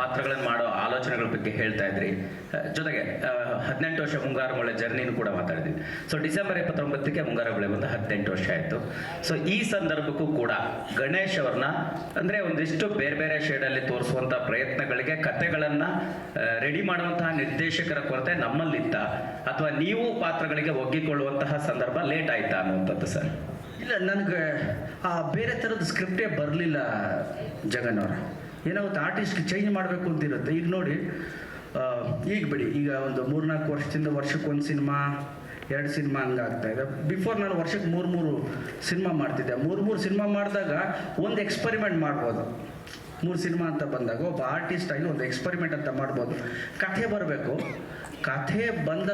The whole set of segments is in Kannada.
ಪಾತ್ರಗಳನ್ನು ಮಾಡೋ ಆಲೋಚನೆಗಳ ಬಗ್ಗೆ ಹೇಳ್ತಾ ಇದ್ರಿ. ಜೊತೆಗೆ ಹದಿನೆಂಟು ವರ್ಷ ಮುಂಗಾರು ಮಳೆ ಜರ್ನಿನೂ ಕೂಡ ಮಾತಾಡಿದ್ವಿ. ಸೊ ಡಿಸೆಂಬರ್ ಇಪ್ಪತ್ತೊಂಬತ್ತಕ್ಕೆ ಮುಂಗಾರು ಮಳೆ ಬಂದು ಹದಿನೆಂಟು ವರ್ಷ ಆಯಿತು. ಸೊ ಈ ಸಂದರ್ಭಕ್ಕೂ ಕೂಡ ಗಣೇಶ್ ಅವ್ರನ್ನ, ಅಂದರೆ ಒಂದಿಷ್ಟು ಬೇರೆ ಬೇರೆ ಶೇಡಲ್ಲಿ ತೋರಿಸುವಂಥ ಪ್ರಯತ್ನಗಳಿಗೆ ಕತೆಗಳನ್ನು ರೆಡಿ ಮಾಡುವಂತಹ ನಿರ್ದೇಶಕರ ಕೊರತೆ ನಮ್ಮಲ್ಲಿತ್ತ. ಅಥವಾ ನೀವು ಪಾತ್ರಗಳಿಗೆ ಒಗ್ಗಿಕೊಳ್ಳುವಂತಹ ಸಂದರ್ಭ ಲೇಟ್ ಆಯ್ತಾ ಅನ್ನುವಂಥದ್ದು ಸರ್? ಇಲ್ಲ, ನನಗೆ ಆ ಬೇರೆ ಥರದ ಸ್ಕ್ರಿಪ್ಟೇ ಬರಲಿಲ್ಲ ಜಗನ್ ಅವರ. ಏನೋ ಆರ್ಟಿಸ್ಟ್ ಚೇಂಜ್ ಮಾಡಬೇಕು ಅಂತಿರುತ್ತೆ. ಈಗ ನೋಡಿ ಈಗ ಬಿಡಿ, ಈಗ ಒಂದು ಮೂರ್ನಾಲ್ಕು ವರ್ಷದಿಂದ ವರ್ಷಕ್ಕೆ ಒಂದು ಸಿನಿಮಾ, ಎರಡು ಸಿನಿಮಾ ಹಂಗಾಗ್ತಾ ಇದೆ. ಬಿಫೋರ್ ನಾನು ವರ್ಷಕ್ಕೆ ಮೂರು ಮೂರು ಸಿನಿಮಾ ಮಾಡ್ತಿದ್ದೆ. ಮೂರು ಮೂರು ಸಿನಿಮಾ ಮಾಡಿದಾಗ ಒಂದು ಎಕ್ಸ್ಪರಿಮೆಂಟ್ ಮಾಡ್ಬೋದು. ಮೂರು ಸಿನಿಮಾ ಅಂತ ಬಂದಾಗ ಒಬ್ಬ ಆರ್ಟಿಸ್ಟ್ ಆಗಿ ಒಂದು ಎಕ್ಸ್ಪರಿಮೆಂಟ್ ಅಂತ ಮಾಡ್ಬೋದು. ಕಥೆ ಬರಬೇಕು. ಕಥೆ ಬಂದ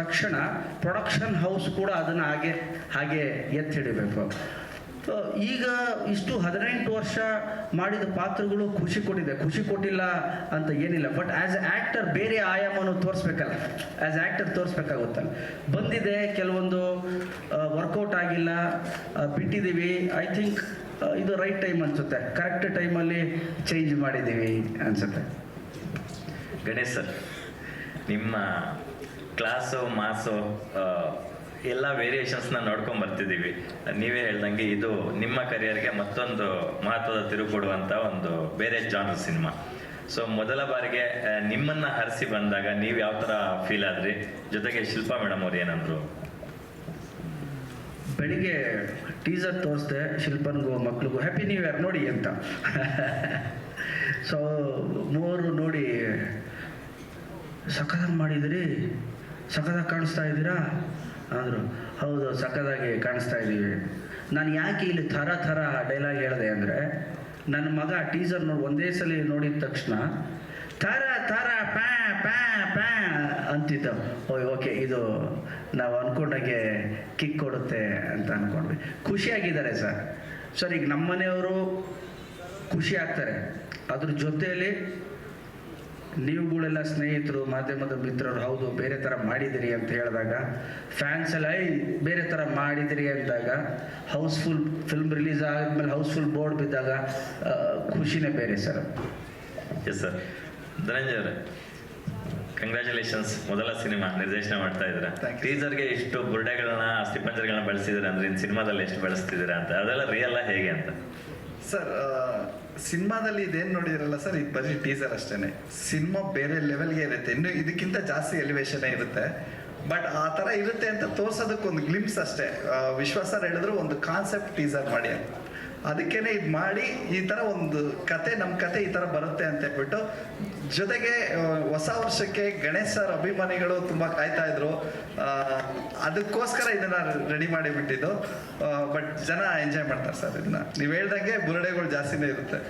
ತಕ್ಷಣ ಪ್ರೊಡಕ್ಷನ್ ಹೌಸ್ ಕೂಡ ಅದನ್ನು ಹಾಗೆ ಹಾಗೆ ಎತ್ತಿ ಹಿಡಿಬೇಕು. ಈಗ ಇಷ್ಟು ಹದಿನೆಂಟು ವರ್ಷ ಮಾಡಿದ ಪಾತ್ರಗಳು ಖುಷಿ ಕೊಟ್ಟಿದೆ. ಖುಷಿ ಕೊಟ್ಟಿಲ್ಲ ಅಂತ ಏನಿಲ್ಲ. ಬಟ್ ಆ್ಯಸ್ ಆ್ಯಕ್ಟರ್ ಬೇರೆ ಆಯಾಮವನ್ನು ತೋರಿಸ್ಬೇಕಲ್ಲ. ಆ್ಯಸ್ ಆ್ಯಕ್ಟರ್ ತೋರಿಸ್ಬೇಕಾಗುತ್ತಲ್ಲ. ಬಂದಿದೆ, ಕೆಲವೊಂದು ವರ್ಕೌಟ್ ಆಗಿಲ್ಲ ಬಿಟ್ಟಿದ್ದೀವಿ. ಐ ಥಿಂಕ್ ಇದು ರೈಟ್ ಟೈಮ್ ಅನಿಸುತ್ತೆ. ಕರೆಕ್ಟ್ ಟೈಮಲ್ಲಿ ಚೇಂಜ್ ಮಾಡಿದ್ದೀವಿ ಅನಿಸುತ್ತೆ. ಗಣೇಶ್ ಸರ್, ನಿಮ್ಮ ಕ್ಲಾಸು, ಮಾಸು ಎಲ್ಲ ವೇರಿಯೇಷನ್ಸ್ನ ನೋಡ್ಕೊಂಡ್ ಬರ್ತಿದೀವಿ ನೀವೇ ಹೇಳ್ದಂಗೆ ಇದು ನಿಮ್ಮ ಕರಿಯರ್ಗೆ ಮತ್ತೊಂದು ಮಹತ್ವದ ತಿರುವು ಕೊಡುವಂತ ಒಂದು ಬೇರೆ ಜಾನರ್ ಸಿನಿಮಾ ಸೊ ಮೊದಲ ಬಾರಿಗೆ ನಿಮ್ಮನ್ನ ಹರಿಸಿ ಬಂದಾಗ ನೀವು ಯಾವ ಥರ ಫೀಲ್ ಆದ್ರಿ? ಜೊತೆಗೆ ಶಿಲ್ಪಾ ಮೇಡಮ್ ಅವ್ರು ಏನಂದ್ರು? ಬೆಳಿಗ್ಗೆ ಟೀಸರ್ ತೋರಿಸ್ದೆ ಶಿಲ್ಪನ್ಗೂ, ಮಕ್ಳಿಗೂ ಹ್ಯಾಪಿ ನ್ಯೂ ಇಯರ್ ನೋಡಿ ಅಂತ. ಸೊ ಮೂವರು ನೋಡಿ, ಸಖತ್ತಾಗಿ ಮಾಡಿದಿರಿ, ಸಖತ್ತಾಗಿ ಕಾಣಿಸ್ತಾ ಇದ್ದೀರಾ? ಅಂದರು ಹೌದು, ಸಖತ್ತಾಗಿ ಕಾಣಿಸ್ತಾ ಇದ್ದೀವಿ ನಾನು ಯಾಕೆ ಇಲ್ಲಿ ಥರ ಥರ ಡೈಲಾಗ್ ಹೇಳಿದೆ ಅಂದರೆ, ನನ್ನ ಮಗ ಟೀಸರ್ ನೋಡಿ ಒಂದೇ ಸಲ ನೋಡಿದ ತಕ್ಷಣ, ಥರ ಥರ ಪ್ಯಾ ಪ್ಯಾ ಪ್ಯಾ ಅಂತಿದ್ದ. ಓಯ್ ಓಕೆ ಇದು ನಾವು ಅಂದ್ಕೊಂಡಾಗೆ ಕಿಕ್ ಕೊಡುತ್ತೆ ಅಂತ ಅಂದ್ಕೊಂಡ್ವಿ ಖುಷಿಯಾಗಿದ್ದಾರೆ ಸರ್. ಸರ್, ಈಗ ನಮ್ಮ ಮನೆಯವರು ಖುಷಿ ಆಗ್ತಾರೆ. ಅದ್ರ ಜೊತೆಯಲ್ಲಿ ನೀವುಗಳೆಲ್ಲ ಸ್ನೇಹಿತರು ಮಾಧ್ಯಮದ ಮಿತ್ರರು ಹೌದು ಬೇರೆ ಥರ ಮಾಡಿದಿರಿ ಅಂತ ಹೇಳಿದಾಗ ಫ್ಯಾನ್ಸ್ ಎಲ್ಲ ಐ ಬೇರೆ ಥರ ಮಾಡಿದಿರಿ ಅಂದಾಗ ಹೌಸ್ಫುಲ್ ಫಿಲ್ಮ್ ರಿಲೀಸ್ ಆದಮೇಲೆ ಹೌಸ್ಫುಲ್ ಬೋರ್ಡ್ ಬಿದ್ದಾಗ ಖುಷಿನೇ ಬೇರೆ ಸರ್. ಎಸ್ ಸರ್ ಧನಂಜಯ ಅವರೇ ಕಂಗ್ರ್ಯಾಚುಲೇಷನ್ಸ್ ಮೊದಲ ಸಿನಿಮಾ ನಿರ್ದೇಶನ ಮಾಡ್ತಾ ಇದ್ದೀರಾ. ಟೀಸರ್ಗೆ ಇಷ್ಟು ಬುರ್ಡೆಗಳನ್ನ ಅಸ್ಥಿಪಂಜರಗಳನ್ನ ಬಳಸಿದ್ರೆ ಅಂದ್ರೆ ಇನ್ನು ಸಿನಿಮಾದಲ್ಲಿ ಎಷ್ಟು ಬಳಸ್ತಿದ್ದೀರಾ ಅಂತ ಅದೆಲ್ಲ ರಿಯಲ್ಲ ಹೇಗೆ ಅಂತ? ಸರ್ ಸಿನಿಮಾದಲ್ಲಿ ಇದೇನು ನೋಡಿದಿರಲ್ಲ ಸರ್? ಇದು ಬರೀ ಟೀಸರ್ ಅಷ್ಟೇ ಸಿನಿಮಾ ಬೇರೆ ಲೆವೆಲ್ಗೆ ಇರುತ್ತೆ. ಇನ್ನು ಇದಕ್ಕಿಂತ ಜಾಸ್ತಿ ಎಲಿವೇಶನ್ ಇರುತ್ತೆ. ಬಟ್ ಆ ಥರ ಇರುತ್ತೆ ಅಂತ ತೋರ್ಸೋದಕ್ಕೆ ಒಂದು ಗ್ಲಿಮ್ಸ್ ಅಷ್ಟೇ ವಿಶ್ವಾಸ ಹೇಳಿದ್ರು ಒಂದು ಕಾನ್ಸೆಪ್ಟ್ ಟೀಸರ್ ಮಾಡಿ ಅಂತ. ಅದಕ್ಕೇನೆ ಇದು ಮಾಡಿ ಈ ಥರ ಒಂದು ಕತೆ ನಮ್ಮ ಕತೆ ಈ ಥರ ಬರುತ್ತೆ ಅಂತ ಹೇಳ್ಬಿಟ್ಟು ಜೊತೆಗೆ ಹೊಸ ವರ್ಷಕ್ಕೆ ಗಣೇಶ್ ಸರ್ ಅಭಿಮಾನಿಗಳು ತುಂಬ ಕಾಯ್ತಾ ಇದ್ರು. ಅದಕ್ಕೋಸ್ಕರ ಇದನ್ನ ರೆಡಿ ಮಾಡಿ ಬಿಟ್ಟಿದ್ದು. ಬಟ್ ಜನ ಎಂಜಾಯ್ ಮಾಡ್ತಾರೆ ಸರ್ ಇದನ್ನ. ನೀವು ಹೇಳ್ದಂಗೆ ಬುರುಡೆಗಳು ಜಾಸ್ತಿನೇ ಇರುತ್ತೆ.